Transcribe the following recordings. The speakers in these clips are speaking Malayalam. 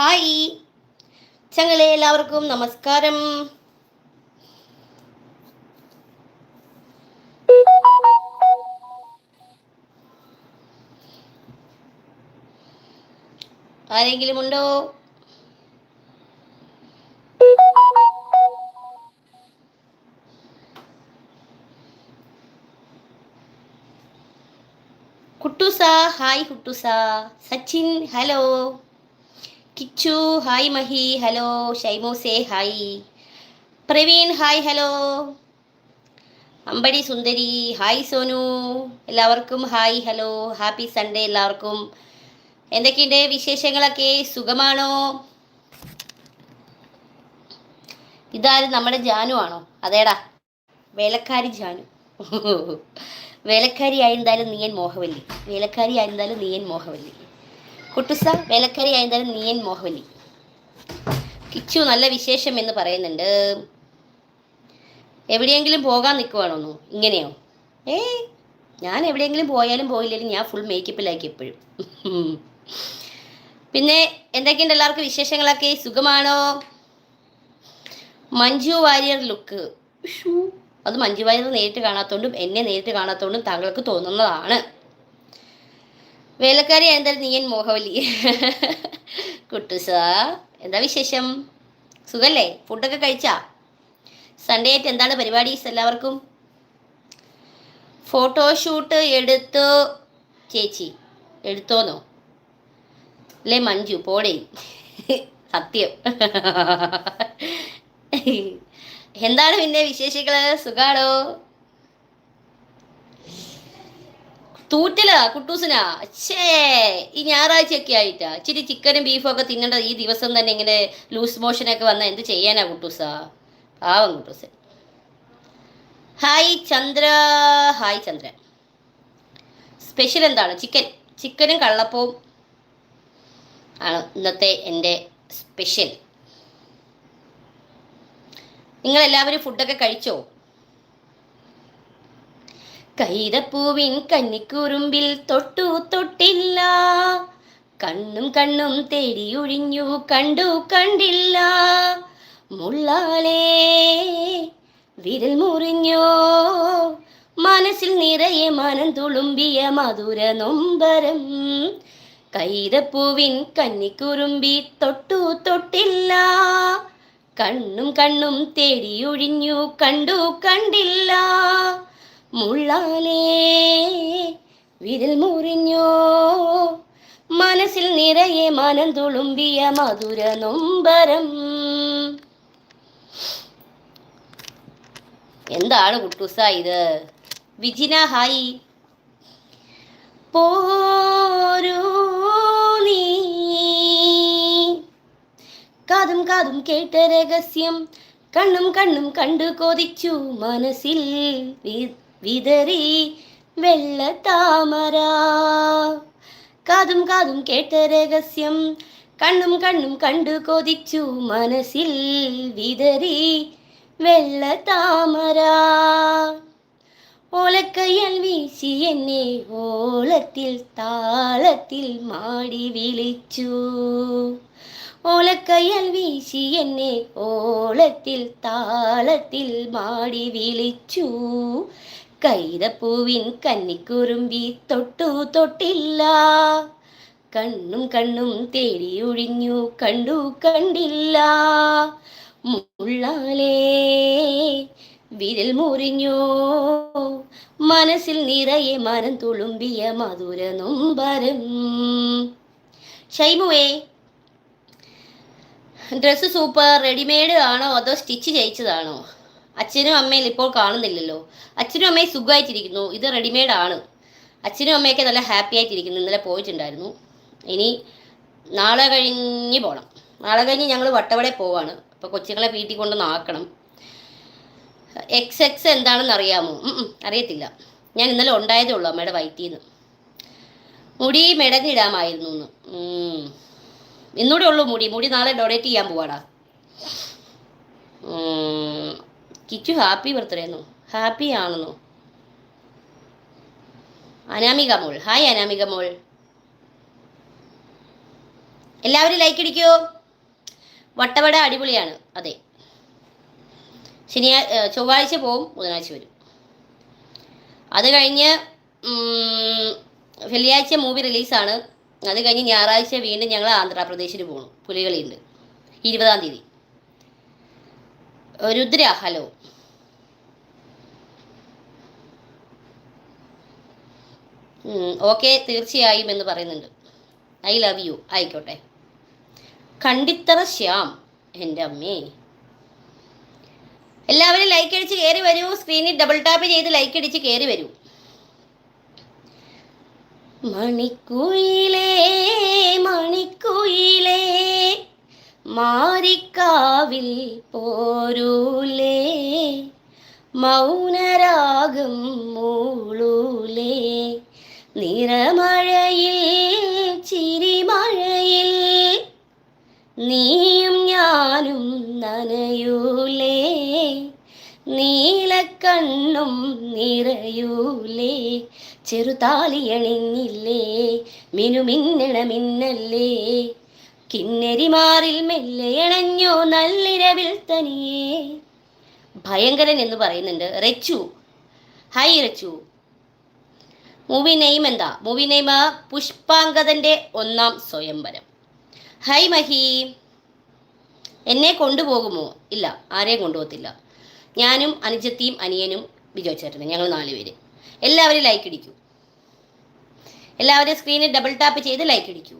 ഹായ്. ചങ്ങളെ എല്ലാവർക്കും നമസ്കാരം. ആരെങ്കിലും ഉണ്ടോ? കുട്ടുസാ hi കുട്ടുസാ. Sachin hello. Kichu. Hi Mahi. Hello. ഷൈമോസേ hi. Praveen hi hello. അമ്പടി സുന്ദരി ഹായ് സോനു. എല്ലാവർക്കും ഹായ് ഹലോ. ഹാപ്പി സൺഡേ എല്ലാവർക്കും. എന്തൊക്കെയുണ്ട് വിശേഷങ്ങളൊക്കെ? സുഖമാണോ? ഇതാരും? നമ്മുടെ ജാനു ആണോ? അതേടാ. വേലക്കാരി ജാനു. വേലക്കാരി ആയിരുന്നാലും നീയൻ മോഹവല്ലി. വേലക്കാരി ആയിരുന്നാലും നീയൻ മോഹവല്ലി. കുട്ടുസ വേലക്കാരി ആയതാണ് നീയൻ മോഹനി. കിച്ചു നല്ല വിശേഷം എന്ന് പറയുന്നുണ്ട്. എവിടെയെങ്കിലും പോകാൻ നിൽക്കുവാണോന്നു ഇങ്ങനെയോ? ഏ ഞാൻ എവിടെയെങ്കിലും പോയാലും പോയില്ലെങ്കിലും ഞാൻ ഫുൾ മേക്കപ്പിലാക്കി എപ്പോഴും. പിന്നെ എന്തൊക്കെയുണ്ട് എല്ലാവർക്കും വിശേഷങ്ങളൊക്കെ? സുഖമാണോ? മഞ്ജു വാര്യർ ലുക്ക് അത് മഞ്ജു വാര്യർ നേരിട്ട് കാണാത്തോണ്ടും എന്നെ നേരിട്ട് കാണാത്തോണ്ടും താങ്കൾക്ക് തോന്നുന്നതാണ്. വേലക്കാരി എന്തായാലും നീയൻ മോഹവലി കുട്ടുസ എന്താ വിശേഷം? സുഖല്ലേ? ഫുഡൊക്കെ കഴിച്ചാ? സൺഡേ ആയിട്ട് എന്താണ് പരിപാടീസ് എല്ലാവർക്കും? ഫോട്ടോഷൂട്ട് എടുത്തു. ചേച്ചി എടുത്തോന്നോ? അല്ലേ മഞ്ജു പോടേ. സത്യം. എന്താണ് പിന്നെ വിശേഷികൾ സുഖാണോ? തൂറ്റലാ കുട്ടൂസിനാ. ഛേ ഈ ഞായറാഴ്ചയൊക്കെ ആയിട്ടാ. ഇച്ചിരി ചിക്കനും ബീഫും ഒക്കെ തിന്നേണ്ട ഈ ദിവസം തന്നെ ഇങ്ങനെ ലൂസ് മോഷനൊക്കെ വന്നാൽ എന്ത് ചെയ്യാനാ കുട്ടൂസാ? പാവം കുട്ടൂസ്. Hi Chandra hi Chandra. Special എന്താണ്? ചിക്കൻ ചിക്കനും കള്ളപ്പവും ആണ് ഇന്നത്തെ എന്റെ സ്പെഷ്യൽ. നിങ്ങൾ എല്ലാവരും ഫുഡൊക്കെ കഴിച്ചോ? കൈതപ്പൂവിൻ കന്നിക്കുറുമ്പിൽ തൊട്ടു തൊട്ടില്ല. കണ്ണും കണ്ണും തേടിയൊഴിഞ്ഞു കണ്ടു കണ്ടില്ല. മുള്ളാലേ വിരൽ മുറിഞ്ഞോ? മനസ്സിൽ നിറയെ മനം തുളുമ്പിയ മധുര നൊമ്പരം. കൈതപ്പൂവിൻ കന്നിക്കുറുമ്പി തൊട്ടു തൊട്ടില്ല. കണ്ണും കണ്ണും തേടിയൊഴിഞ്ഞു കണ്ടു കണ്ടില്ല. മുള്ളാലേ വിരൽ മുറിഞ്ഞോ? മനസ്സിൽ നിറയെ മനം തുളുമ്പിയ മധുര നൊമ്പരം. എന്താണ് കുട്ടൂസ ഇത്? വിജിന ഹായ്. പോരൂ നീ. കാതും കാതും കേട്ട രഹസ്യം കണ്ണും കണ്ണും കണ്ടു കൊതിച്ചു മനസ്സിൽ വി- വിതറി വെള്ള താമര കാതും കാതും കേട്ട രഹസ്യം കണ്ണും കണ്ണും കണ്ടു കൊതിച്ചു മനസ്സിൽ വിതറി വെള്ള താമര ഓലക്കയ്യാൽ വീശി എന്നെ ഓളത്തിൽ താളത്തിൽ മാടി വിളിച്ചു ഓലക്കയ്യാൽ വീശി എന്നെ ഓളത്തിൽ താളത്തിൽ മാടി വിളിച്ചു കൈതപ്പൂവിൻ കന്നിക്കുറുമ്പി തൊട്ടു തൊട്ടില്ല. കണ്ണും കണ്ണും തേടി ഒഴിഞ്ഞു കണ്ടു കണ്ടില്ല. മുള്ളാലേ വിരൽ മുറിഞ്ഞോ. മനസ്സിൽ നിറയെ മനം തുളുമ്പിയ മധുര നൊമ്പരം. ഷൈമുവേ ഡ്രസ്സ് സൂപ്പർ റെഡിമെയ്ഡ് ആണോ അതോ സ്റ്റിച്ച് ചെയ്യിച്ചതാണോ? അച്ഛനും അമ്മയും ഇപ്പോൾ കാണുന്നില്ലല്ലോ. അച്ഛനും അമ്മയും സുഖമായിട്ടിരിക്കുന്നു. ഇത് റെഡിമെയ്ഡ് ആണ്. അച്ഛനും അമ്മയൊക്കെ നല്ല ഹാപ്പി ആയിട്ടിരിക്കുന്നു. ഇന്നലെ പോയിട്ടുണ്ടായിരുന്നു. ഇനി നാളെ കഴിഞ്ഞ് പോകണം നാളെ കഴിഞ്ഞ് ഞങ്ങൾ വട്ടവടെ പോവാണ്. അപ്പോൾ കൊച്ചുങ്ങളെ വീട്ടിൽ കൊണ്ട് നാക്കണം എക്സ് എക്സ് എന്താണെന്ന് അറിയാമോ? അറിയത്തില്ല. ഞാൻ ഇന്നലെ ഉണ്ടായതേ ഉള്ളൂ അമ്മയുടെ വയറ്റിൽ നിന്ന് മുടി മെടഞ്ഞിടാമായിരുന്നു. ഇന്നൂടെ ഉള്ളൂ മുടി. മുടി നാളെ ഡൊണേറ്റ് ചെയ്യാൻ പോവാടാ. കിച്ചു ഹാപ്പി ബർത്ത്ഡേ എന്നോ. ഹാപ്പി ആണെന്നോ. അനാമിക മോൾ. ഹായ് അനാമിക മോൾ. എല്ലാവരും ലൈക്ക് അടിക്കോ. വട്ടവട അടിപൊളിയാണ്. അതെ. ശനിയാ ചൊവ്വാഴ്ച പോവും ബുധനാഴ്ച വരും. അത് കഴിഞ്ഞ് വെള്ളിയാഴ്ച മൂവി റിലീസാണ് അത് കഴിഞ്ഞ് ഞായറാഴ്ച വീണ്ടും ഞങ്ങൾ ആന്ധ്രാപ്രദേശിന് പോകണം പുലികളിയുണ്ട്. ഇരുപതാം തീയതി. രുദ്ര ഹലോ ഓക്കെ തീർച്ചയായും എന്ന് പറയുന്നുണ്ട്. ഐ ലവ് യു ആയിക്കോട്ടെ. കണ്ടിത്തറ ശ്യാം എന്റെ അമ്മേ. എല്ലാവരും ലൈക്ക് അടിച്ച് കയറി വരൂ. സ്ക്രീനിൽ ഡബിൾ ടാപ്പ് ചെയ്ത് ലൈക്ക് അടിച്ച് കയറി വരൂ. മണിക്കുയിലേ മണിക്കുയിലേ മാരിക്കാവിൽ പോരൂലേ മൗനരാഗം മൂളൂലേ. നിറമഴയിൽ ചിരിമഴയിൽ നീയും ഞാനും നനയൂലേ നീലക്കണ്ണും നിറയൂലേ ചെറുതാലിയണിഞ്ഞില്ലേ മിനുമിന്നണ മിന്നല്ലേ കിന്നരിമാറിൽ മെല്ലെ അണഞ്ഞോ നല്ലിരവിൽ തനിയേ. ഭയങ്കരൻ എന്ന് പറയുന്നുണ്ട്. Rachu. Hi Rechu. Movie name എന്താ? മൂവി നെയിം പുഷ്പാങ്കതന്റെ ഒന്നാം സ്വയംവരം. ഹൈ മഹി എന്നെ കൊണ്ടുപോകുമോ? ഇല്ല ആരെയും കൊണ്ടുപോകത്തില്ല. ഞാനും അനുജത്തിയും അനിയനും ബിജോ ചേട്ടനും ഞങ്ങൾ നാലുപേര് എല്ലാവരും ലൈക്ക് ഇടിക്കൂ. എല്ലാവരും സ്ക്രീനിൽ ഡബിൾ ടാപ്പ് ചെയ്ത് ലൈക്ക് ഇടിക്കൂ.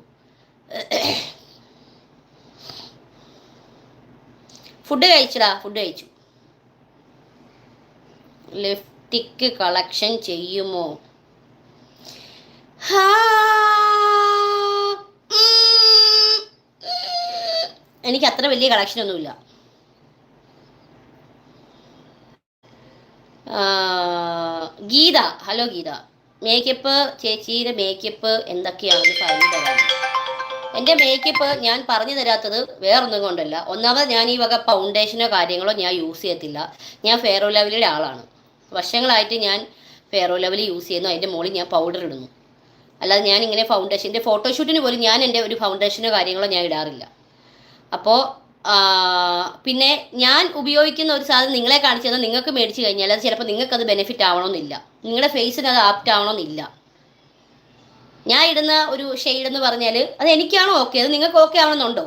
ഫുഡ് കഴിച്ചടാ ഫുഡ് കഴിച്ചു. ലിഫ്റ്റിക്ക് കളക്ഷൻ ചെയ്യുമോ? എനിക്ക് അത്ര വലിയ കളക്ഷൻ ഒന്നുമില്ല. ഗീത. ഹലോ ഗീത. മേക്കപ്പ് ചേച്ചിയുടെ മേക്കപ്പ് എന്തൊക്കെയാണെന്ന് പറഞ്ഞു തരാം എന്റെ മേക്കപ്പ് ഞാൻ പറഞ്ഞു തരാത്തത് വേറൊന്നും കൊണ്ടല്ല. ഒന്നാമത് ഞാൻ ഈ വക ഫൗണ്ടേഷനോ കാര്യങ്ങളോ ഞാൻ യൂസ് ചെയ്യത്തില്ല. ഞാൻ ഫെയറോ ലെവലിയുടെ ആളാണ്. വർഷങ്ങളായിട്ട് ഞാൻ ഫെയറോ ലെവൽ യൂസ് ചെയ്യുന്നു. അതിന്റെ മുകളിൽ ഞാൻ പൗഡർ ഇടുന്നു. അല്ലാതെ ഞാൻ ഇങ്ങനെ ഫൗണ്ടേഷന്റെ ഫോട്ടോഷൂട്ടിന് പോലും ഞാൻ എന്റെ ഒരു ഫൗണ്ടേഷനോ കാര്യങ്ങളോ ഞാൻ ഇടാറില്ല. അപ്പോൾ പിന്നെ ഞാൻ ഉപയോഗിക്കുന്ന ഒരു സാധനം നിങ്ങളെ കാണിച്ചു തന്നാൽ നിങ്ങൾക്ക് മേടിച്ചു കഴിഞ്ഞാൽ അത് ചിലപ്പോൾ നിങ്ങൾക്ക് അത് ബെനിഫിറ്റ് ആവണമെന്നില്ല. നിങ്ങളുടെ ഫേസിന് അത് ആപ്റ്റ് ആവണമെന്നില്ല. ഞാൻ ഇടുന്ന ഒരു ഷെയ്ഡ് എന്ന് പറഞ്ഞാൽ അത് എനിക്കാണോ ഓക്കെ അത് നിങ്ങൾക്ക് ഓക്കെ ആവണമെന്നുണ്ടോ?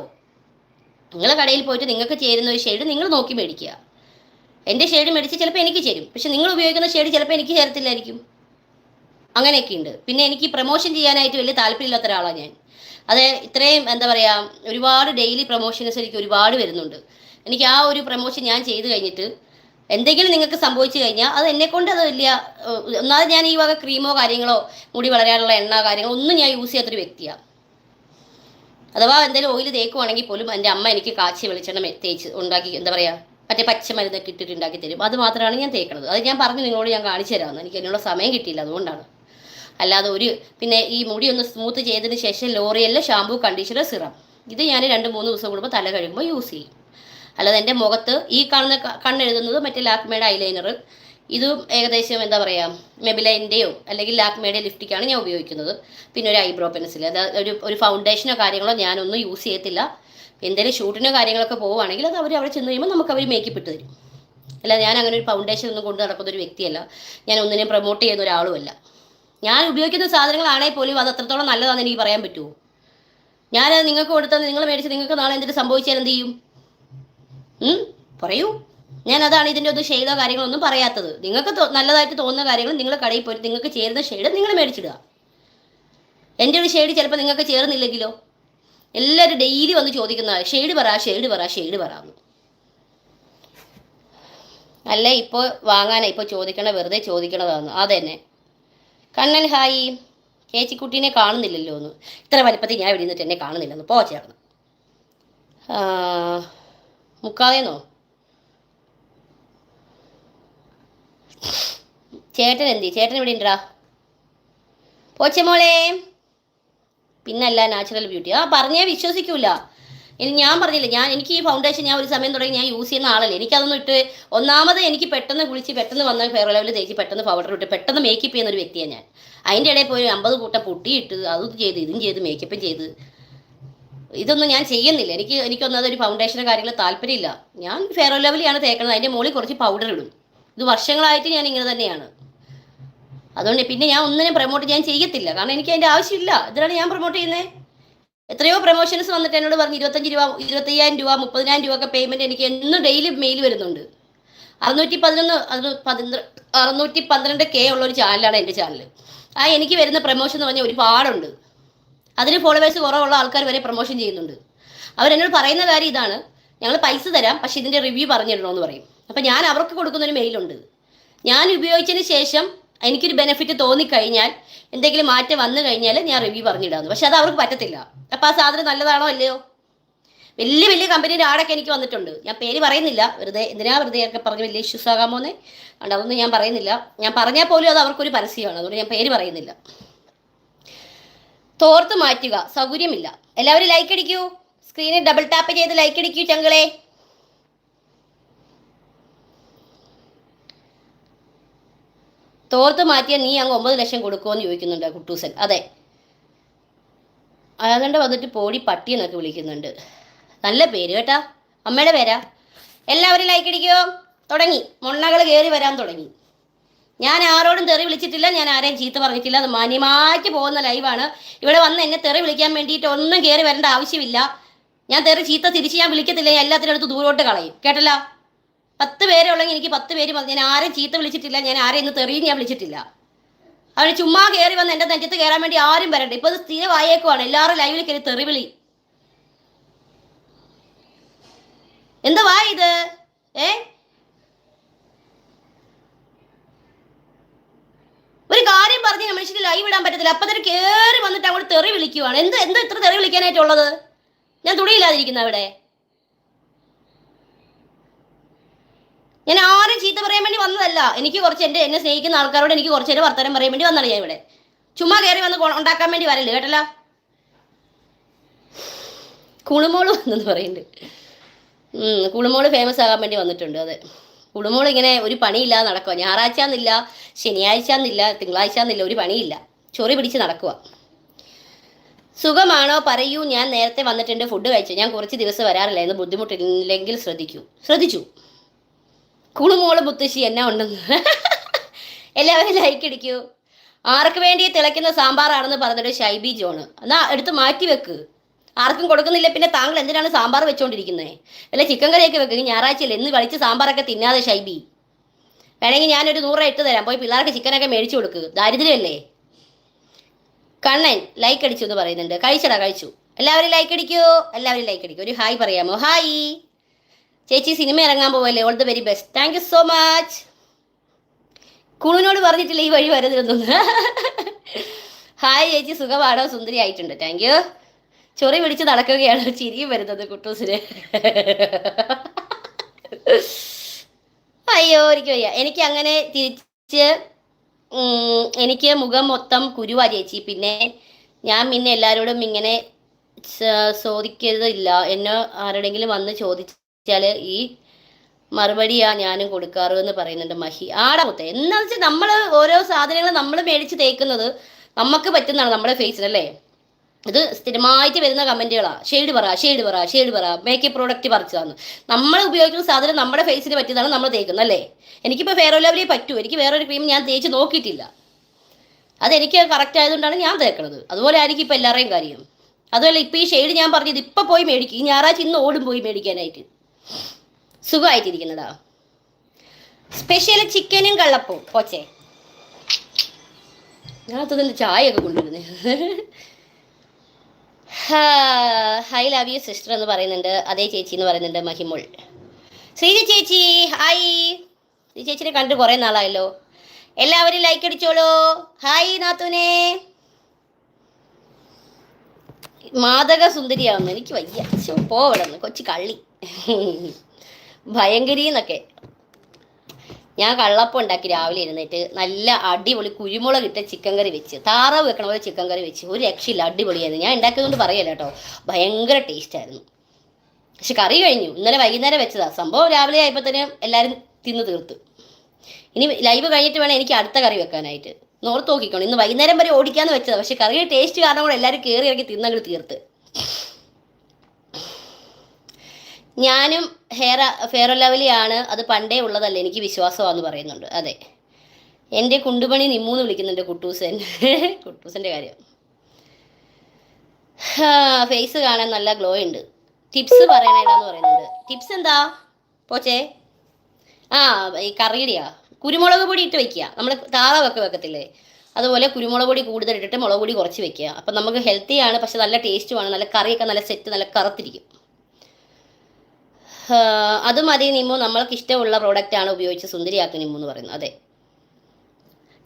നിങ്ങൾ കടയിൽ പോയിട്ട് നിങ്ങൾക്ക് ചേരുന്ന ഒരു ഷെയ്ഡ് നിങ്ങൾ നോക്കി മേടിക്കുക. എന്റെ ഷെയ്ഡ് മേടിച്ച് ചിലപ്പോൾ എനിക്ക് ചേരും. പക്ഷെ നിങ്ങൾ ഉപയോഗിക്കുന്ന ഷെയ്ഡ് ചിലപ്പോൾ എനിക്ക് ചേരത്തില്ലായിരിക്കും. അങ്ങനെയൊക്കെ ഉണ്ട് പിന്നെ എനിക്ക് പ്രൊമോഷൻ ചെയ്യാനായിട്ട് വലിയ താല്പര്യമില്ലാത്ത ഒരാളാണ് ഞാൻ. അത് ഇത്രയും എന്താ പറയുക ഒരുപാട് ഡെയിലി പ്രൊമോഷൻസ് എനിക്ക് ഒരുപാട് വരുന്നുണ്ട്. എനിക്ക് ആ ഒരു പ്രൊമോഷൻ ഞാൻ ചെയ്ത് കഴിഞ്ഞിട്ട് എന്തെങ്കിലും നിങ്ങൾക്ക് സംഭവിച്ചു കഴിഞ്ഞാൽ അത് എന്നെ കൊണ്ട് അത് വലിയ ഒന്നാമത് ഞാൻ ഈ വക ക്രീമോ കാര്യങ്ങളോ മുടി വളരാനുള്ള എണ്ണ കാര്യങ്ങളോ ഒന്നും ഞാൻ യൂസ് ചെയ്യാത്തൊരു വ്യക്തിയാണ്. അഥവാ എന്തെങ്കിലും ഓയിൽ തേക്കുവാണെങ്കിൽ പോലും എന്റെ അമ്മ എനിക്ക് കാച്ചി വെളിച്ചെണ്ണ തേച്ച് ഉണ്ടാക്കി എന്താ പറയുക മറ്റേ പച്ചമരുന്നൊക്കെ ഇട്ടിട്ട് ഉണ്ടാക്കി തരും. അത് മാത്രമാണ് ഞാൻ തേക്കുന്നത് അത് ഞാൻ പറഞ്ഞു നിങ്ങളോട് ഞാൻ കാണിച്ചു തരാമെന്ന്. എനിക്ക് അതിനുള്ള സമയം കിട്ടിയില്ല അതുകൊണ്ടാണ്. അല്ലാതെ ഒരു പിന്നെ ഈ മുടി ഒന്ന് സ്മൂത്ത് ചെയ്തതിന് ശേഷം ലോറിയലിലെ ഷാമ്പൂ കണ്ടീഷണർ സിറം ഇത് ഞാൻ രണ്ട് മൂന്ന് ദിവസം കൂടുമ്പോൾ തല കഴിയുമ്പോൾ യൂസ് ചെയ്യും. അല്ലാതെ എന്റെ മുഖത്ത് ഈ കാണുന്ന കണ്ണെഴുതുന്നത് മറ്റേ ലാക്മേയുടെ ഐലൈനർ ഇതും ഏകദേശം എന്താ പറയുക മെബിലൈന്റെയോ അല്ലെങ്കിൽ ലാക്മേഡ് ലിഫ്റ്റിക്കാണ് ഞാൻ ഉപയോഗിക്കുന്നത്. പിന്നെ ഒരു ഐബ്രോ പെൻസിൽ അത് ഒരു ഒരു ഫൗണ്ടേഷനോ കാര്യങ്ങളോ ഞാനൊന്നും യൂസ് ചെയ്യത്തില്ല. എന്തെങ്കിലും ഷൂട്ടിനോ കാര്യങ്ങളൊക്കെ പോവുകയാണെങ്കിൽ അത് അവർ അവിടെ ചെന്ന് കഴിയുമ്പോൾ നമുക്ക് അവർ മേക്കപ്പ് ഇട്ട് തരും. അല്ല ഞാൻ അങ്ങനെ ഒരു ഫൗണ്ടേഷൻ ഒന്നും കൊണ്ട് നടക്കുന്ന ഒരു വ്യക്തിയല്ല. ഞാൻ ഒന്നിനെയും പ്രൊമോട്ട് ചെയ്യുന്ന ഒരാളുമല്ല ഞാൻ ഉപയോഗിക്കുന്ന സാധനങ്ങളാണെങ്കിൽ പോലും അത് അത്രത്തോളം നല്ലതാണെന്ന് എനിക്ക് പറയാൻ പറ്റുമോ ഞാനത് നിങ്ങൾക്ക് കൊടുത്തത് നിങ്ങൾ മേടിച്ച് നിങ്ങൾക്ക് നാളെ എന്തിട്ട് സംഭവിച്ചാൽ എന്ത് ചെയ്യും? പറയൂ. ഞാൻ അതാണ് ഇതിന്റെ ഒന്നും ഷെയ്ഡോ കാര്യങ്ങളൊന്നും പറയാത്തത്. നിങ്ങൾക്ക് നല്ലതായിട്ട് തോന്നുന്ന കാര്യങ്ങൾ നിങ്ങൾ കടയിൽ പോയി നിങ്ങൾക്ക് ചേരുന്ന ഷെയ്ഡ് നിങ്ങൾ മേടിച്ചിടുക. എന്റെ ഒരു ഷെയ്ഡ് ചിലപ്പോൾ നിങ്ങൾക്ക് ചേർന്നില്ലെങ്കിലോ? എല്ലാവരും ഡെയിലി വന്ന് ചോദിക്കുന്ന ഷെയ്ഡ് പറ ഷെയ്ഡ് പറ ഷെയ്ഡ് പറ അല്ല? ഇപ്പോൾ വാങ്ങാനാ ഇപ്പോൾ ചോദിക്കണ വെറുതെ ചോദിക്കണതാണ് അതന്നെ. കണ്ണൻ ഹായി. ചേച്ചിക്കുട്ടീനെ കാണുന്നില്ലല്ലോ എന്ന്. ഇത്ര വലിപ്പത്തിൽ ഞാൻ ഇവിടെ നിന്നിട്ട് എന്നെ കാണുന്നില്ലെന്ന് പോ ചേർന്ന് മുക്കാതെന്നോ ചേട്ടൻ എന്തി? ചേട്ടൻ ഇവിടെ ഉണ്ടാ? പോച്ചെ മോളെ. പിന്നല്ല നാച്ചുറൽ ബ്യൂട്ടി ആ പറഞ്ഞേ വിശ്വസിക്കൂല. ഞാൻ പറഞ്ഞില്ല ഞാൻ എനിക്ക് ഈ ഫൗണ്ടേഷൻ ഞാൻ ഒരു സമയം തുടങ്ങി ഞാൻ യൂസ് ചെയ്യുന്ന ആളല്ലേ. എനിക്കതൊന്നും ഇട്ട് ഒന്നാമത് എനിക്ക് പെട്ടെന്ന് കുളിച്ച് പെട്ടെന്ന് വന്ന ഫെയർ ലെവൽ തേച്ച് പെട്ടെന്ന് പൗഡർ ഇട്ട് പെട്ടെന്ന് മേക്കപ്പ് ചെയ്യുന്ന ഒരു വ്യക്തിയാണ് ഞാൻ. അതിന്റെ ഇടയിൽ പോയി അമ്പത് കൂട്ടം പൊട്ടിയിട്ട് അതും ചെയ്ത് ഇതും ചെയ്ത് മേക്കപ്പും ചെയ്ത്. ഇതൊന്നും ഞാൻ ചെയ്യുന്നില്ല. എനിക്ക് എനിക്കൊന്നും അതൊരു ഫൗണ്ടേഷനോ കാര്യങ്ങളോ താല്പര്യമില്ല. ഞാൻ ഫെയർ ലെവലിയാണ് തേക്കുന്നത് അതിന്റെ മുകളിൽ കുറച്ച് പൗഡർ ഇടും. ഇത് വർഷങ്ങളായിട്ട് ഞാൻ ഇങ്ങനെ തന്നെയാണ്. അതുകൊണ്ട് പിന്നെ ഞാൻ ഒന്നിനും പ്രൊമോട്ട് ഞാൻ ചെയ്യത്തില്ല. കാരണം എനിക്ക് അതിന്റെ ആവശ്യമില്ല. ഇതിനാണ് ഞാൻ പ്രൊമോട്ട് ചെയ്യുന്നത് എത്രയോ പ്രൊമോഷൻസ് വന്നിട്ട് എന്നോട് പറഞ്ഞു ഇരുപത്തഞ്ച് രൂപ ഇരുപത്തയ്യായിരം രൂപ മുപ്പതിനായിരം രൂപ ഒക്കെ പേയ്മെന്റ് എനിക്ക് എന്നും ഡെയിലി മെയിൽ വരുന്നുണ്ട്. അറുന്നൂറ്റി പതിനൊന്ന് അത് അറുന്നൂറ്റി പന്ത്രണ്ട് കെ ഉള്ള ഒരു ചാനലാണ് എന്റെ ചാനൽ ആ എനിക്ക് വരുന്ന പ്രൊമോഷൻ എന്ന് പറഞ്ഞാൽ ഒരുപാടുണ്ട്. അതിന് ഫോളോവേഴ്സ് കുറവുള്ള ആൾക്കാർ വരെ പ്രൊമോഷൻ ചെയ്യുന്നുണ്ട്. അവരെന്നോട് പറയുന്ന കാര്യം ഇതാണ്. ഞങ്ങൾ പൈസ തരാം പക്ഷെ ഇതിന്റെ റിവ്യൂ പറഞ്ഞിടണമെന്ന് പറയും. അപ്പം ഞാൻ അവർക്ക് കൊടുക്കുന്നൊരു മെയിലുണ്ട് ഞാൻ ഉപയോഗിച്ചതിന് ശേഷം എനിക്കൊരു ബെനിഫിറ്റ് തോന്നിക്കഴിഞ്ഞാൽ എന്തെങ്കിലും മാറ്റം വന്നു കഴിഞ്ഞാൽ ഞാൻ റിവ്യൂ പറഞ്ഞിടാന്ന്. പക്ഷെ അത് അവർക്ക് പറ്റത്തില്ല. അപ്പം ആ സാധനം നല്ലതാണോ അല്ലയോ? വലിയ വലിയ കമ്പനിയുടെ ആടൊക്കെ എനിക്ക് വന്നിട്ടുണ്ട്. ഞാൻ പേര് പറയുന്നില്ല. വെറുതെ എന്തിനാ വെറുതെ ഒക്കെ പറഞ്ഞ് വലിയ ഇഷ്യൂസ് ആകാമോന്ന്? അതുകൊണ്ട് അതൊന്നും ഞാൻ പറയുന്നില്ല. ഞാൻ പറഞ്ഞാൽ പോലും അത് അവർക്കൊരു പരസ്യമാണ്. അതുകൊണ്ട് ഞാൻ പേര് പറയുന്നില്ല. തോർത്ത് മാറ്റുക സൗകര്യമില്ല. എല്ലാവരും ലൈക്ക് അടിക്കൂ. സ്ക്രീനിൽ ഡബിൾ ടാപ്പ് ചെയ്ത് ലൈക്ക് അടിക്കൂ ചങ്കളെ. തോർത്ത് മാറ്റിയാൽ നീ അങ്ങ് ഒമ്പത് ലക്ഷം കൊടുക്കുമോ എന്ന് ചോദിക്കുന്നുണ്ട് കുട്ടൂസൻ. അതെ. അതുകൊണ്ട് വന്നിട്ട് പോടി പട്ടി എന്നൊക്കെ വിളിക്കുന്നുണ്ട്. നല്ല പേര് കേട്ടാ. അമ്മയുടെ പേരാ. എല്ലാവരും ലൈക്ക് അടിക്കോ? തുടങ്ങി. മുണ്ണകൾ കയറി വരാൻ തുടങ്ങി. ഞാൻ ആരോടും തെറി വിളിച്ചിട്ടില്ല. ഞാൻ ആരെയും ചീത്ത പറഞ്ഞിട്ടില്ല. അത് മാന്യമാക്കി പോകുന്ന ലൈവാണ് ഇവിടെ വന്ന് എന്നെ തെറി വിളിക്കാൻ വേണ്ടിയിട്ട് ഒന്നും കയറി വരേണ്ട ആവശ്യമില്ല. ഞാൻ തെറി ചീത്ത തിരിച്ച് ഞാൻ വിളിക്കത്തില്ല. ഞാൻ എല്ലാത്തിനും അടുത്ത് ദൂരോട്ട് കളയും. കേട്ടല്ല? പത്ത് പേരെ ഉള്ളെങ്കിൽ എനിക്ക് പത്ത് പേര് ഞാൻ ആരെയും ചീത്ത വിളിച്ചിട്ടില്ല. ഞാൻ ആരെയും ഇന്ന് തെറിയും ഞാൻ വിളിച്ചിട്ടില്ല. അവന് ചുമ്മാ കയറി വന്ന് എന്റെ നെഞ്ചത്ത് കയറാൻ വേണ്ടി ആരും വരണ്ട. ഇപ്പൊ ഇത് സ്ഥിരമായേക്കുവാണ് എല്ലാവരും ലൈവിൽ കയറി തെറിവിളി എന്തുവാ ഇത്? ഏ? ഒരു കാര്യം പറഞ്ഞ് മനുഷ്യന് ലൈവ് ഇടാൻ പറ്റത്തില്ല. അപ്പൊ തന്നെ കയറി വന്നിട്ട് അങ്ങോട്ട് തെറി വിളിക്കുവാണ്. എന്ത് എന്ത് ഇത്ര തെറി വിളിക്കാനായിട്ടുള്ളത്? ഞാൻ തുണിയില്ലാതിരിക്കുന്ന അവിടെ ഞാൻ ആരും ചീത്ത പറയാൻ വേണ്ടി വന്നതല്ല. എനിക്ക് കുറച്ച് എന്റെ എന്നെ സ്നേഹിക്കുന്ന ആൾക്കാരോട് എനിക്ക് കുറച്ച് നേരം വർത്തമാനം പറയാൻ വേണ്ടി വന്നതാണ് ഞാൻ ഇവിടെ. ചുമ്മാ കയറി വന്ന് ഉണ്ടാക്കാൻ വേണ്ടി വരല്ലേ കേട്ടല്ല? കുളുമോൾ വന്നെന്ന് പറയുന്നുണ്ട്. കുളുമോൾ ഫേമസ് ആകാൻ വേണ്ടി വന്നിട്ടുണ്ട് അതെ. കുളുമോൾ ഇങ്ങനെ ഒരു പണിയില്ലാതെ നടക്കുക ഞായറാഴ്ച എന്നില്ല ശനിയാഴ്ച എന്നില്ല തിങ്കളാഴ്ച എന്നില്ല ഒരു പണിയില്ല. ചൊറി പിടിച്ച് നടക്കുക സുഖമാണോ? പറയൂ. ഞാൻ നേരത്തെ വന്നിട്ടുണ്ട് ഫുഡ് കഴിച്ചു. ഞാൻ കുറച്ച് ദിവസം വരാറില്ല എന്ന് ബുദ്ധിമുട്ടില്ലെങ്കിൽ ശ്രദ്ധിക്കൂ. ശ്രദ്ധിച്ചു. കുളുമോൾ മുത്തശ്ശി എന്നാ ഉണ്ടെന്ന്. എല്ലാവരും ലൈക്ക് അടിക്കൂ. ആർക്ക് വേണ്ടി തിളയ്ക്കുന്ന സാമ്പാറാണെന്ന് പറഞ്ഞിട്ട് ഷൈബി ജോണ്. എന്നാ എടുത്ത് മാറ്റി വെക്ക്. ആർക്കും കൊടുക്കുന്നില്ല പിന്നെ താങ്കൾ എന്തിനാണ് സാമ്പാർ വെച്ചോണ്ടിരിക്കുന്നത് വല്ല ചിക്കൻ കറിയൊക്കെ വെക്കുക ഞായറാഴ്ചയിൽ എന്ന് വിളിച്ച് സാമ്പാറൊക്കെ തിന്നാതെ ഷൈബി. വേണമെങ്കിൽ ഞാനൊരു നൂറ് ഇട്ട് തരാം. പോയി പിള്ളേർക്ക് ചിക്കനൊക്കെ മേടിച്ചു കൊടുക്കുക ദാരിദ്ര്യമല്ലേ? കണ്ണൻ ലൈക്ക് അടിച്ചു എന്ന് പറയുന്നുണ്ട്. കഴിച്ചടാ കഴിച്ചു. എല്ലാവരും ലൈക്ക് അടിക്കൂ. എല്ലാവരും ലൈക്ക് അടിക്കൂ. ഒരു ഹായ് പറയാമോ? ഹായ് ചേച്ചി സിനിമ ഇറങ്ങാൻ പോവല്ലേ? All the very best thank you so much കുണുവിനോട് പറഞ്ഞിട്ടില്ല ഈ വഴി വരരുതെന്നും. ഹായ് ചേച്ചി. സുഖമാണോ? സുന്ദരി ആയിട്ടുണ്ട് താങ്ക് യു ചൊറി പിടിച്ച് നടക്കുകയാണ്. ചിരിയും വരുന്നത് കുട്ടൂസിന്. അയ്യോ എനിക്ക് വയ്യ. എനിക്ക് അങ്ങനെ തിരിച്ച് എനിക്ക് മുഖം മൊത്തം കുരുവാ ചേച്ചി. പിന്നെ ഞാൻ പിന്നെ എല്ലാവരോടും ഇങ്ങനെ ചോദിക്കരുതില്ല. എന്നെ ആരുടെങ്കിലും വന്ന് ചോദിച്ചാൽ ഈ മറുപടിയാ ഞാനും കൊടുക്കാറു എന്ന് പറയുന്നുണ്ട് മഹി. ആടാ മുത്തേ എന്താ വെച്ചാൽ നമ്മൾ ഓരോ സാധനങ്ങൾ നമ്മൾ മേടിച്ച് തേക്കുന്നത് നമുക്ക് പറ്റുന്നതാണ് നമ്മുടെ ഫേസിനല്ലേ ഇത് സ്ഥിരമായിട്ട് വരുന്ന കമന്റുകളാ. ഷെയ്ഡ് പറ ഷെയ്ഡ് പറ ഷെയ്ഡ് പറ. മേക്കപ്പ് പ്രോഡക്റ്റ് പറിച്ചതാണ്. നമ്മൾ ഉപയോഗിക്കുന്ന സാധനം നമ്മുടെ ഫേസിന് പറ്റിയതാണ് നമ്മൾ തേക്കുന്നത് അല്ലേ? എനിക്കിപ്പോൾ ഫെയർ ലവലിയെ പറ്റൂ. എനിക്ക് വേറൊരു ക്രീം ഞാൻ തേച്ച് നോക്കിയിട്ടില്ല. അതെനിക്ക് കറക്റ്റ് ആയതുകൊണ്ടാണ് ഞാൻ തേക്കണത്. അതുപോലെ ആയിരിക്കും ഇപ്പോൾ എല്ലാവരുടെയും കാര്യം. അതുപോലെ ഇപ്പോൾ ഈ ഷെയ്ഡ് ഞാൻ പറഞ്ഞത് ഇപ്പോൾ പോയി മേടിക്കും. ഈ ഞായറാഴ്ച ഇന്ന് ഓടും പോയി മേടിക്കാനായിട്ട്. സുഖമായിട്ടിരിക്കുന്നതാ. സ്പെഷ്യൽ ചിക്കനും കള്ളപ്പവും. പോച്ചേ. ഞാനത് ചായ ഒക്കെ കൊണ്ടുവരുന്നത് ഹൈ ലവ് യു സിസ്റ്റർ എന്ന് പറയുന്നുണ്ട്. അതേ ചേച്ചി എന്ന് പറയുന്നുണ്ട് മഹിമോൾ. ശ്രീജി ചേച്ചി ഹായ് ശ്രീ ചേച്ചിനെ കണ്ടിട്ട് കുറേ നാളായല്ലോ. എല്ലാവരും ലൈക്ക് അടിച്ചോളൂ. ഹായ് നാത്തൂനെ. മാതക സുന്ദരിയാവുന്നു എനിക്ക് വയ്യ. പോവണം. കൊച്ചു കള്ളി. ഭയങ്കരി എന്നൊക്കെ ഞാൻ കള്ളപ്പം ഉണ്ടാക്കി രാവിലെ ഇരുന്നിട്ട് നല്ല അടിപൊളി കുരുമുളക് ഇട്ട ചിക്കൻ കറി വെച്ച് താറാവ് വെക്കണ പോലെ ചിക്കൻ കറി വെച്ച് ഒരു രക്ഷയില്ല അടിപൊളിയായിരുന്നു. ഞാൻ ഉണ്ടാക്കിയതുകൊണ്ട് പറയല്ല കേട്ടോ ഭയങ്കര ടേസ്റ്റ് ആയിരുന്നു. പക്ഷെ കറി കഴിഞ്ഞു ഇന്നലെ വൈകുന്നേരം വെച്ചതാ. സംഭവം രാവിലെ ആയപ്പോഴത്തേനും എല്ലാവരും തിന്ന് തീർത്തു. ഇനി ലൈവ് കഴിഞ്ഞിട്ട് വേണം എനിക്ക് അടുത്ത കറി വെക്കാനായിട്ട്. നോർത്ത് നോക്കിക്കോണം ഇന്ന് വൈകുന്നേരം വരെ ഓടിക്കാന്ന് വെച്ചതാ. പക്ഷെ കറിയുടെ ടേസ്റ്റ് കാരണം കൂടെ എല്ലാവരും കയറി ഇറങ്ങി തിന്നങ്ങൾ തീർത്ത്. ഞാനും ഹെയർ ഫെയർ ലവലിയാണ് അത് പണ്ടേ ഉള്ളതല്ല എനിക്ക് വിശ്വാസമാണെന്ന് പറയുന്നുണ്ട്. അതെ. എന്റെ കുണ്ടുപണി നിമ്മൂന്ന് വിളിക്കുന്നുണ്ട് കുട്ടൂസൻ. കുട്ടൂസന്റെ കാര്യം. ഫേസ് കാണാൻ നല്ല ഗ്ലോ ഉണ്ട്. ടിപ്സ് പറയണേടാന്ന് പറയുന്നുണ്ട്. ടിപ്സ് എന്താ? പോച്ചേ. ആ ഈ കറിയുടെയാ. കുരുമുളക് പൊടി ഇട്ട് വെക്കുക നമ്മൾ താള വെക്ക വെക്കത്തില്ലേ? അതുപോലെ കുരുമുളക് പൊടി കൂടുതൽ ഇട്ടിട്ട് മുളക് പൊടി കുറച്ച് വെക്കുക അപ്പം നമുക്ക് ഹെൽത്തിയാണ് പക്ഷെ നല്ല ടേസ്റ്റുമാണ് നല്ല കറിയൊക്കെ നല്ല സെറ്റ് നല്ല കറുത്തിരിക്കും. അത് മതി നിമ്മു നമ്മൾക്ക് ഇഷ്ടമുള്ള പ്രോഡക്റ്റ് ആണ് ഉപയോഗിച്ച് സുന്ദരിയാക്കി നിമ്മു എന്ന് പറയുന്നത്. അതെ.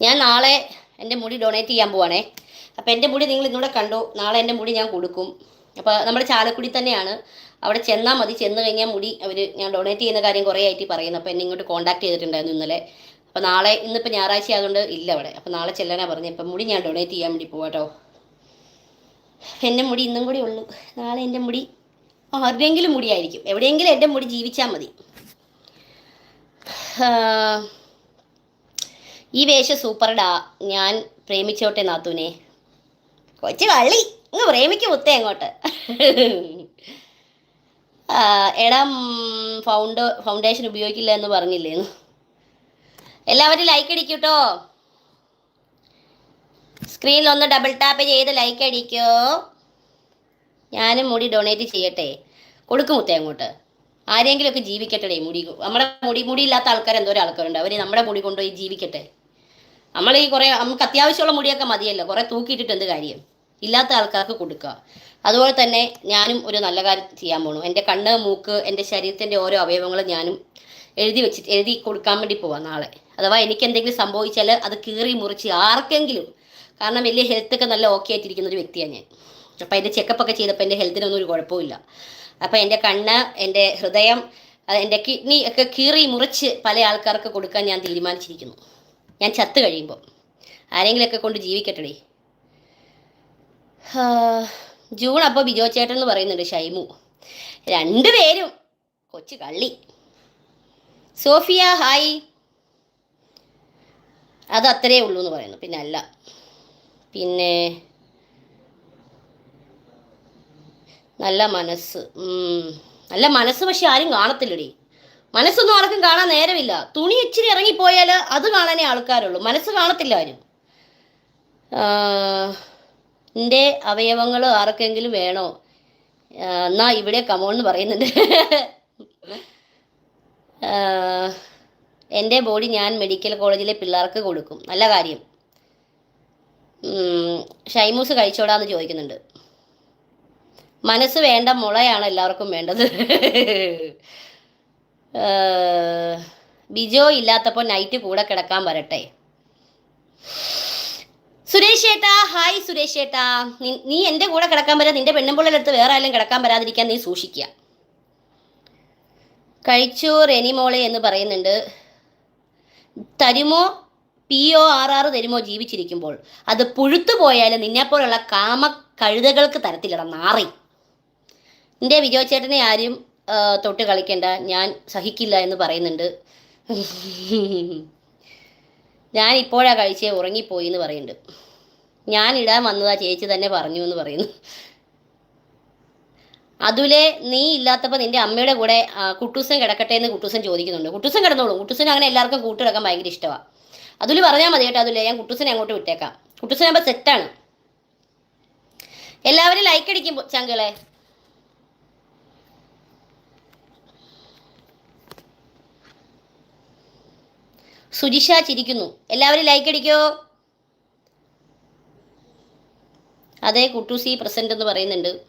ഞാൻ നാളെ എന്റെ മുടി ഡൊണേറ്റ് ചെയ്യാൻ പോവാണേ. അപ്പോൾ എന്റെ മുടി നിങ്ങൾ ഇന്നിവിടെ കണ്ടു. നാളെ എന്റെ മുടി ഞാൻ കൊടുക്കും. അപ്പോൾ നമ്മുടെ ചാലക്കുടി തന്നെയാണ്. അവിടെ ചെന്നാൽ മതി. ചെന്ന് കഴിഞ്ഞാൽ മുടി അവർ ഞാൻ ഡൊണേറ്റ് ചെയ്യുന്ന കാര്യം കുറേ ആയിട്ട് പറയുന്നു. അപ്പോൾ എന്നെ ഇങ്ങോട്ട് കോൺടാക്ട് ചെയ്തിട്ടുണ്ടായിരുന്നു ഇന്നലെ. അപ്പോൾ നാളെ ഇന്നിപ്പോൾ ഞായറാഴ്ച ആയതുകൊണ്ട് ഇല്ല അവിടെ. അപ്പോൾ നാളെ ചെല്ലാനാ പറഞ്ഞത്. ഇപ്പം മുടി ഞാൻ ഡൊണേറ്റ് ചെയ്യാൻ വേണ്ടി പോവാട്ടോ. എന്റെ മുടി ഇന്നും കൂടി ഉള്ളൂ. നാളെ എന്റെ മുടി ആരുടെയെങ്കിലും മുടിയായിരിക്കും. എവിടെയെങ്കിലും എന്റെ മുടി ജീവിച്ചാൽ മതി. ഈ വേഷം സൂപ്പർഡാ. ഞാൻ പ്രേമിച്ചോട്ടെ നാത്തൂനെ. കൊച്ചു കള്ളി ഇങ്ങ് പ്രേമിക്കും മുത്തേ അങ്ങോട്ട്. എടാ ഫൗണ്ട് ഫൗണ്ടേഷൻ ഉപയോഗിക്കില്ല എന്ന് പറഞ്ഞില്ലേന്ന് എല്ലാവരും ലൈക്ക് അടിക്കൂട്ടോ. സ്ക്രീനിൽ ഒന്ന് ഡബിൾ ടാപ്പ് ചെയ്ത് ലൈക്ക് അടിക്കോ. ഞാനും മുടി ഡൊണേറ്റ് ചെയ്യട്ടെ? കൊടുക്കും മുത്തേ അങ്ങോട്ട്. ആരെങ്കിലുമൊക്കെ ജീവിക്കട്ടെ മുടി. നമ്മുടെ മുടി മുടി ഇല്ലാത്ത ആൾക്കാർ എന്തോരം ആൾക്കാരുണ്ട് അവർ നമ്മുടെ മുടി കൊണ്ടുപോയി ജീവിക്കട്ടെ. നമ്മൾ ഈ കുറേ നമുക്ക് അത്യാവശ്യമുള്ള മുടിയൊക്കെ മതിയല്ലോ. കുറേ തൂക്കിയിട്ടിട്ട് എന്ത് കാര്യം? ഇല്ലാത്ത ആൾക്കാർക്ക് കൊടുക്കുക. അതുപോലെ തന്നെ ഞാനും ഒരു നല്ല കാര്യം ചെയ്യാൻ പോകണം എന്റെ കണ്ണ് മൂക്ക് എന്റെ ശരീരത്തിന്റെ ഓരോ അവയവങ്ങളും ഞാനും എഴുതി വെച്ചിട്ട് എഴുതി കൊടുക്കാൻ വേണ്ടി പോവാം നാളെ. അഥവാ എനിക്ക് എന്തെങ്കിലും സംഭവിച്ചാൽ അത് കീറി മുറിച്ച് ആർക്കെങ്കിലും. കാരണം വലിയ ഹെൽത്തൊക്കെ നല്ല ഓക്കെ ആയിട്ടിരിക്കുന്ന ഒരു വ്യക്തിയാണ് ഞാൻ. അപ്പോൾ എന്റെ ചെക്കപ്പൊക്കെ ചെയ്തപ്പോൾ എന്റെ ഹെൽത്തിനൊന്നും ഒരു കുഴപ്പമില്ല അപ്പോൾ എന്റെ കണ്ണ് എന്റെ ഹൃദയം എന്റെ കിഡ്നി ഒക്കെ കീറി മുറിച്ച് പല ആൾക്കാർക്ക് കൊടുക്കാൻ ഞാൻ തീരുമാനിച്ചിരിക്കുന്നു. ഞാൻ ചത്ത് കഴിയുമ്പോൾ ആരെങ്കിലുമൊക്കെ കൊണ്ട് ജീവിക്കട്ടെടേ. ജൂൺ അപ്പോൾ ബിജോ ചേട്ടൻ എന്ന് പറയുന്നുണ്ട് ഷൈമു. രണ്ടുപേരും കൊച്ചു കള്ളി. Sophia hi. അത് അത്രേ ഉള്ളൂ എന്ന് പറയുന്നു. പിന്നെ അല്ല. പിന്നെ നല്ല മനസ്സ്. നല്ല മനസ്സ് പക്ഷെ ആരും കാണത്തില്ലടി. മനസ്സൊന്നും ആർക്കും കാണാൻ നേരമില്ല. തുണി ഇച്ചിരി ഇറങ്ങിപ്പോയാൽ അത് കാണാനേ ആൾക്കാരുള്ളൂ. മനസ്സ് കാണത്തില്ല ആരും. എന്റെ അവയവങ്ങൾ ആർക്കെങ്കിലും വേണോ? എന്നാ ഇവിടെ കമോൺ എന്ന് പറയുന്നുണ്ട്. എന്റെ ബോഡി ഞാൻ മെഡിക്കൽ കോളേജിലെ പിള്ളേർക്ക് കൊടുക്കും. നല്ല കാര്യം. ഷൈമൂസ് കഴിച്ചോടാന്ന് ചോദിക്കുന്നുണ്ട്. മനസ്സ് വേണ്ട മുളയാണ് എല്ലാവർക്കും വേണ്ടത്. ബിജോ ഇല്ലാത്തപ്പോൾ നൈറ്റ് കൂടെ കിടക്കാൻ വരട്ടെ. സുരേഷ് ഏട്ടാ ഹായ് സുരേഷ് ഏട്ടാ. നീ എന്റെ കൂടെ കിടക്കാൻ വരാ നിന്റെ പെണ്ണും അടുത്ത് വേറെ ആരും കിടക്കാൻ വരാതിരിക്കാൻ നീ സൂക്ഷിക്കുക. കഴിച്ചു റെനിമോളെ എന്ന് പറയുന്നുണ്ട്. തരുമോ? പി ഒ ആർ ആർ തരുമോ ജീവിച്ചിരിക്കുമ്പോൾ? അത് പുഴുത്തു പോയാലും നിന്നെപ്പോലുള്ള കാമ കഴുതകൾക്ക് തരത്തിലിട നാറി. എന്റെ വിജയ ചേട്ടനെ ആരും തൊട്ട് കളിക്കണ്ട. ഞാൻ സഹിക്കില്ല എന്ന് പറയുന്നുണ്ട്. ഞാൻ ഇപ്പോഴാ കഴിച്ച് ഉറങ്ങിപ്പോയി എന്ന് പറയുന്നുണ്ട്. ഞാൻ ഇടാൻ വന്നതാ ചേച്ചി തന്നെ പറഞ്ഞു എന്ന് പറയുന്നു. അതുലെ നീ ഇല്ലാത്തപ്പോൾ നിന്റെ അമ്മയുടെ കൂടെ കുട്ടൂസം കുട്ടൂസൻ കിടക്കട്ടെ എന്ന് കുട്ടൂസൻ ചോദിക്കുന്നുണ്ട്. കുട്ടൂസൻ കിടന്നോളൂ. കുട്ടൂസൻ അങ്ങനെ എല്ലാവർക്കും കൂട്ടിടക്കാൻ ഭയങ്കര ഇഷ്ടമാണ് അതുൽ പറഞ്ഞാൽ മതി കേട്ടോ അതുലെ. ഞാൻ കുട്ടൂസനെ അങ്ങോട്ട് വിട്ടേക്കാം. കുട്ടൂസൻ ആകുമ്പോൾ സെറ്റാണ് എല്ലാവരും ലൈക്ക് അടിക്കും ചങ്കളെ സുജിഷ ചിരിക്കുന്നു എല്ലാവരും ലൈക്ക് അടിക്കോ? അതെ കുട്ടൂസി പ്രസന്റ് എന്ന് പറയുന്നുണ്ട്.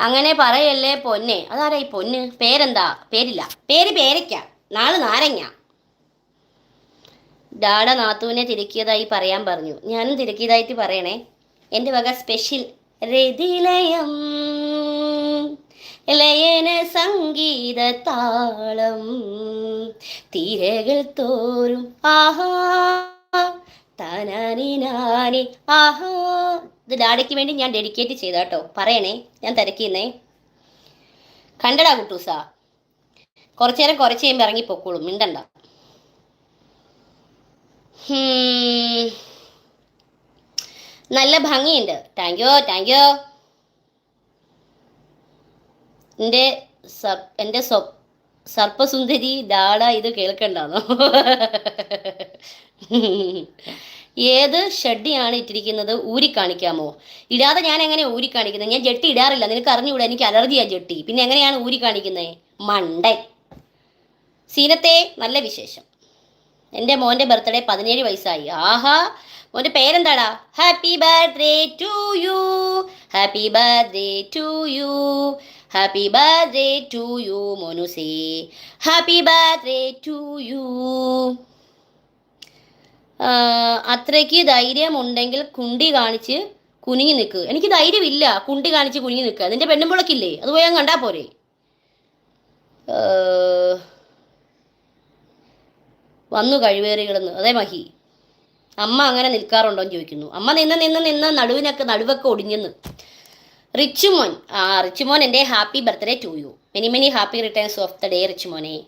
അങ്ങനെ പറയല്ലേ പൊന്നെ? അതാരാ ഈ പൊന്ന്? പേരെന്താ? പേരില്ല. പേര് പേരയ്ക്ക. നാൾ നാരങ്ങ. ഡാഡ നാത്തുവിനെ തിരക്കിയതായി പറയാൻ പറഞ്ഞു. ഞാനും തിരക്കിയതായിട്ട് പറയണേ. എന്റെ വക സ്പെഷ്യൽ രതിലയം. ലയന സംഗീത താളം. തിരകൾ തോറും ആഹാ. തനാനി ആഹാ. ഇത് ഡാഡയ്ക്ക് വേണ്ടി ഞാൻ ഡെഡിക്കേറ്റ് ചെയ്താട്ടോ. പറയണേ ഞാൻ തിരക്കിന്നേ. കണ്ടടാ കുട്ടൂസ. കുറച്ചു നേരം കുറച്ച് കഴിയുമ്പോൾ ഇറങ്ങി പൊക്കോളും മിണ്ടണ്ട. നല്ല ഭംഗിയുണ്ട്. Thank you thank you. എന്റെ സർ എന്റെ സ്വ സർപ്പസുന്ദരി ഡാഡ ഇത് കേൾക്കണ്ടാന്നോ? ഏത് ഷഡ്ഡിയാണ് ഇട്ടിരിക്കുന്നത്? ഊരി കാണിക്കാമോ? ഇടാതെ ഞാൻ എങ്ങനെ ഊരി കാണിക്കുന്നത്? ഞാൻ ജെട്ടി ഇടാറില്ല. നിനക്ക് അറിഞ്ഞുകൂടാ എനിക്ക് അലർജിയാ ജെട്ടി. പിന്നെ എങ്ങനെയാണ് ഊരി കാണിക്കുന്നത് മണ്ടൻ. സീനത്തെ നല്ല വിശേഷം. എന്റെ മോന്റെ ബർത്ത്ഡേ പതിനേഴ് വയസ്സായി. ആഹാ മോന്റെ പേരെന്താടാ? Happy birthday to you. Happy birthday to you. Happy birthday to you മോനുസേ happy birthday to you അത്രയ്ക്ക് ധൈര്യമുണ്ടെങ്കിൽ കുണ്ടി കാണിച്ച് കുനിഞ്ഞു നിൽക്കുക എനിക്ക് ധൈര്യമില്ല കുണ്ടി കാണിച്ച് കുനിഞ്ഞു നിൽക്കുക അതിന്റെ പെണ്ണുമ്പുളക്കില്ലേ അത് പോയി ഞാൻ കണ്ടാ പോരെ. വന്നു കഴിവേറികളെന്ന്. അതേ മഹി. അമ്മ അങ്ങനെ നിൽക്കാറുണ്ടോ എന്ന് ചോദിക്കുന്നു. അമ്മ നിന്ന് നിന്ന് നിന്ന് നടുവിനൊക്കെ നടുവൊക്കെ ഒടിഞ്ഞെന്ന്. റിച്ചുമോൻ. ആ റിച്ചുമോൻ എന്റെ happy birthday to you. Many many happy returns of the day റിച്ചുമോനെ.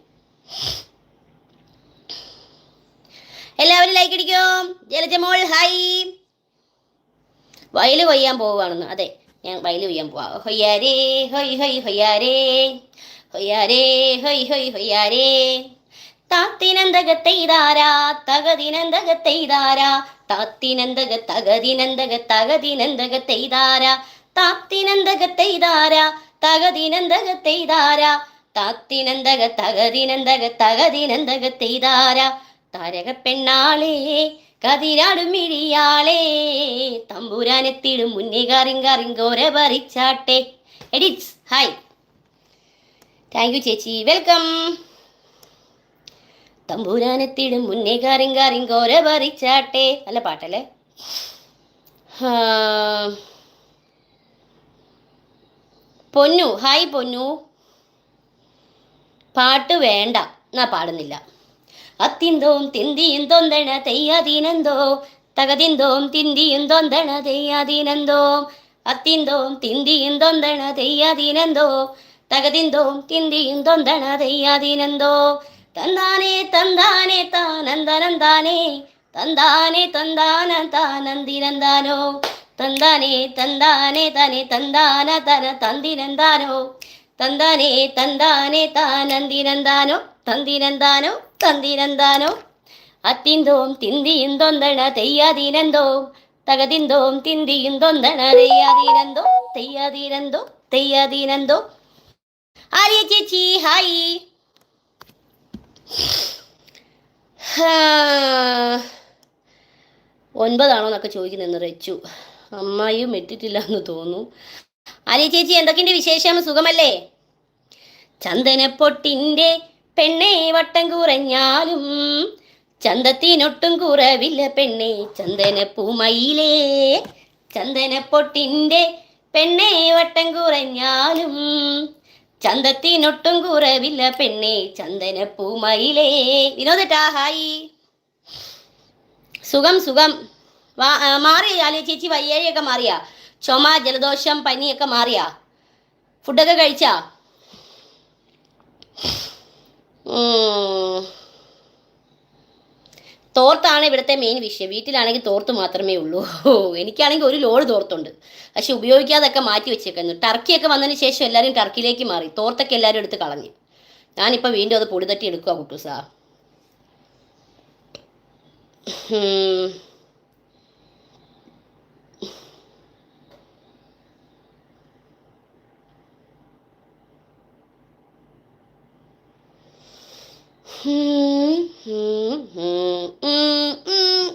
എല്ലാവരും ലൈക്ക് അടിക്കോ? ജലജമോൾ ഹായ് വയൽ കൊയ്യാൻ പോവുകയാണെന്ന്. അതെ ഞാൻ വയൽ കൊയ്യാൻ പോവാ. ഹൊയ്യാരേ ഹൊയ് ഹൊയ് ഹൊയ്യാരേ. ഹൊയ്യാരേ ഹൊയ് ഹൊയ് ഹൊയ്യാരേ. താത്തിനന്തകത്തെയ്താരാ തകതിനന്തകത്തെയ്താരാ താത്തിനന്തക തകതിനന്തക തകതിനന്തകത്തെയ്താരാ താത്തിനന്തകത്തെയ്താരാ തകതിനന്തകത്തെയ്താരാ താത്തിനന്തക തകതിനന്തക തകതിനന്തകത്തെയ്താരാ താരക പെണ്ണാളേ കതിരാടും മിഴിയാളേ തമ്പുരാനെത്തിടും മുന്നേ കറിങ്കറിങ്കോര പറിച്ചാട്ടെ എഡിറ്റ്സ് ഹായ് താങ്ക് യു ചേച്ചി. വെൽക്കം തമ്പൂരാനെത്തിയിടും മുന്നേ കറിങ്കറിങ്കോര പറിച്ചാട്ടെ നല്ല പാട്ടല്ലേ? പൊന്നു ഹായ് പൊന്നു. പാട്ട് വേണ്ട. എന്നാ പാടുന്നില്ല. അത്തിന്തോം തിന്തിയും തൊന്തണ തെയ്യാതീനെന്തോ. തകതിന്തോം തിന്തിയും തൊന്തണ തെയ്യാതീനന്തോ. അത്തിന്തോം തിന്തിയും തൊന്തണ തെയ്യാതീനെന്തോ. തകതിന്തോം തിന്തിയും തൊന്തണ തെയ്യാതീനെന്തോ. തന്താനേ തന്താനേ താനന്ദനന്താനേ തന്താനേ തന്താന താനന്ദിനന്താനോ തന്താനേ തന്താനേ തനെ തന്താന തന തന്തിനന്താനോ? തന്താനേ തന്താനേ താനന്ദിനന്താനോ തന്തിനന്താനോ തന്തിനന്താനോ? അത്തിന്തോം തിന്തിയും തൊന്തണ തെയ്യാതിരന്തോ? തകതിന്തോം തിന്തിയും തൊന്തണ തെയ്യാതിരന്തോ? തെയ്യാതിരന്തോ? തെയ്യാതിരന്തോ? ആര്യ ചേച്ചി ഹായ്. ഒൻപതാണോ എന്നൊക്കെ റച്ചു. അമ്മായിയും എത്തിയിട്ടില്ല എന്ന് തോന്നുന്നു ആര്യ ചേച്ചി എന്തൊക്കെയുണ്ട് വിശേഷം? സുഖമല്ലേ? ചന്ദനപ്പൊട്ടിന്റെ പെണ്ണെ വട്ടം കുറഞ്ഞാലും ചന്തത്തിനൊട്ടും കുറവില്ല പെണ്ണെ ചന്ദനപ്പൂമയിലേ ചന്ദനപ്പൊട്ടിന്റെ പെണ്ണെ വട്ടം കുറഞ്ഞാലും ചന്തത്തിനൊട്ടും കുറവില്ല പെണ്ണെ ചന്ദനപ്പൂമയിലേ വിനോദട്ടാ ഹായി. സുഖം സുഖം. മാറി അല്ലെ ചേച്ചി വയ്യാഴിയൊക്കെ മാറിയാ. ചുമ ജലദോഷം പനിയൊക്കെ മാറിയാ. ഫുഡൊക്കെ കഴിച്ചാ. തോർത്താണ് ഇവിടുത്തെ മെയിൻ വിഷയം. വീട്ടിലാണെങ്കിൽ തോർത്ത് മാത്രമേ ഉള്ളൂ. എനിക്കാണെങ്കിൽ ഒരു ലോഡ് തോർത്തുണ്ട്. പക്ഷെ ഉപയോഗിക്കാതൊക്കെ മാറ്റി വെച്ചേക്കുന്നു. ടർക്കിയൊക്കെ വന്നതിന് ശേഷം എല്ലാവരും ടർക്കിയിലേക്ക് മാറി. തോർത്തൊക്കെ എല്ലാവരും എടുത്ത് കളഞ്ഞു. ഞാനിപ്പോൾ വീണ്ടും അത് പൊടി തട്ടി എടുക്കുക കുട്ടൂസാ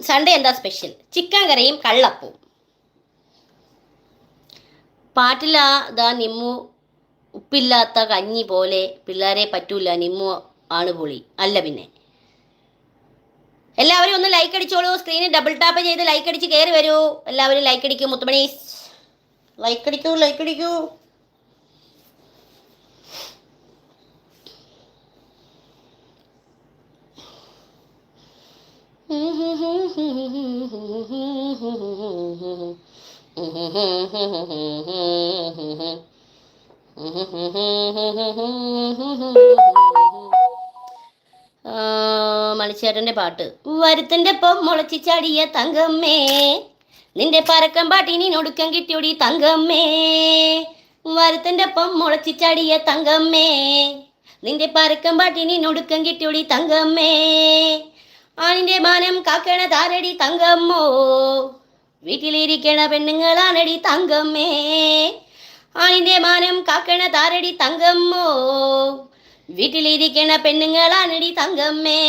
സൺഡേ എന്താ സ്പെഷ്യൽ ചിക്കൻ കറിയും കള്ളപ്പവും പാട്ടില്ല ദാ നിമ്മു ഉപ്പില്ലാത്ത കഞ്ഞി പോലെ പിള്ളേരെ പറ്റൂല നിമ്മു ആണ് പൊളി. അല്ല പിന്നെ. എല്ലാവരും ഒന്ന് ലൈക്ക് അടിച്ചോളൂ. സ്ക്രീനിൽ ഡബിൾ ടാപ്പ് ചെയ്ത് ലൈക്ക് അടിച്ച് കയറി വരൂ. എല്ലാവരും ലൈക്ക് അടിക്കൂ മുത്തുമണി. ലൈക്ക് അടിക്കൂ ലൈക്ക് അടിക്കൂ. ആ, മണിച്ചേട്ടന്റെ പാട്ട്. വരുത്തന്റെ ഒപ്പം മുളച്ചു ചാടിയ തങ്കമ്മേ നിന്റെ പരക്കം പാട്ടിനി ഒടുക്കം കിട്ടിയോടി തങ്കമ്മേ. വരത്തിന്റെ ഒപ്പം മുളച്ചിച്ചാടിയ തങ്കമ്മേ നിന്റെ പരക്കം പാട്ടിനി ഒടുക്കം കിട്ടിയോടി തങ്കമ്മേ. ആണിന്റെ മാനം കാക്കണ താരടി തങ്കമ്മോ. വീട്ടിലിരിക്കണ പെണ്ണുങ്ങളാണടി തങ്കമ്മേ. ആണിന്റെ മാനം കാക്കണ താരടി തങ്കമ്മോ. വീട്ടിലിരിക്കണ പെണ്ണുങ്ങളാണടി തങ്കമ്മേ.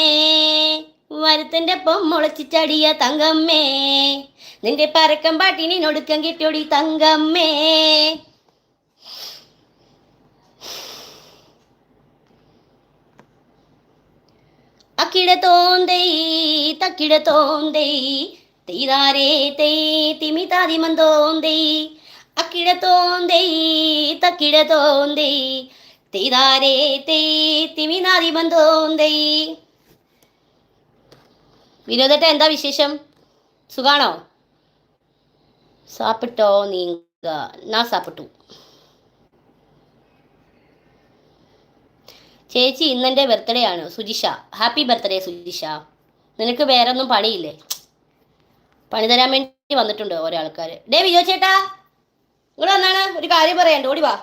വരുത്തന്റെ ഒപ്പം മുളച്ചിച്ചടിയ തങ്കമ്മേ. നിന്റെ പരക്കം പാട്ടിനി നൊടുക്കം കിട്ടിയോടി തങ്കമ്മേ. അക്കിട തോന്തൈ തക്കിട തോന്തൈ തെയ്താരേ തെയ് തിമിതാതി മന്തോന്തൈ. അക്കിട തോന്തൈ തക്കിട തോന്തൈ തെയ്താരേ തെയ് തിമിനാതി മന്തോന്തൈ. വിനോദട്ട എന്താ വിശേഷം? സുഖാണോ? സാപ്പിട്ടോ നീങ്ക. നാ സാപ്പിട്ടു. ചേച്ചി ഇന്നെന്റെ ബർത്ത്ഡേ ആണ്. സുജിഷ. Happy birthday Sujisha. നിനക്ക് വേറെ ഒന്നും പണിയില്ലേ? പണി തരാൻ വേണ്ടി വന്നിട്ടുണ്ട് ഓരോ ആൾക്കാർ ഡേ വിജോ ചേട്ടാ. ഇവിടെ വന്നാണ്. ഒരു കാര്യം പറയണ്ട. ഓടി വാ.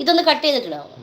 ഇതൊന്ന് കട്ട് ചെയ്തിട്ടുണ്ടാവും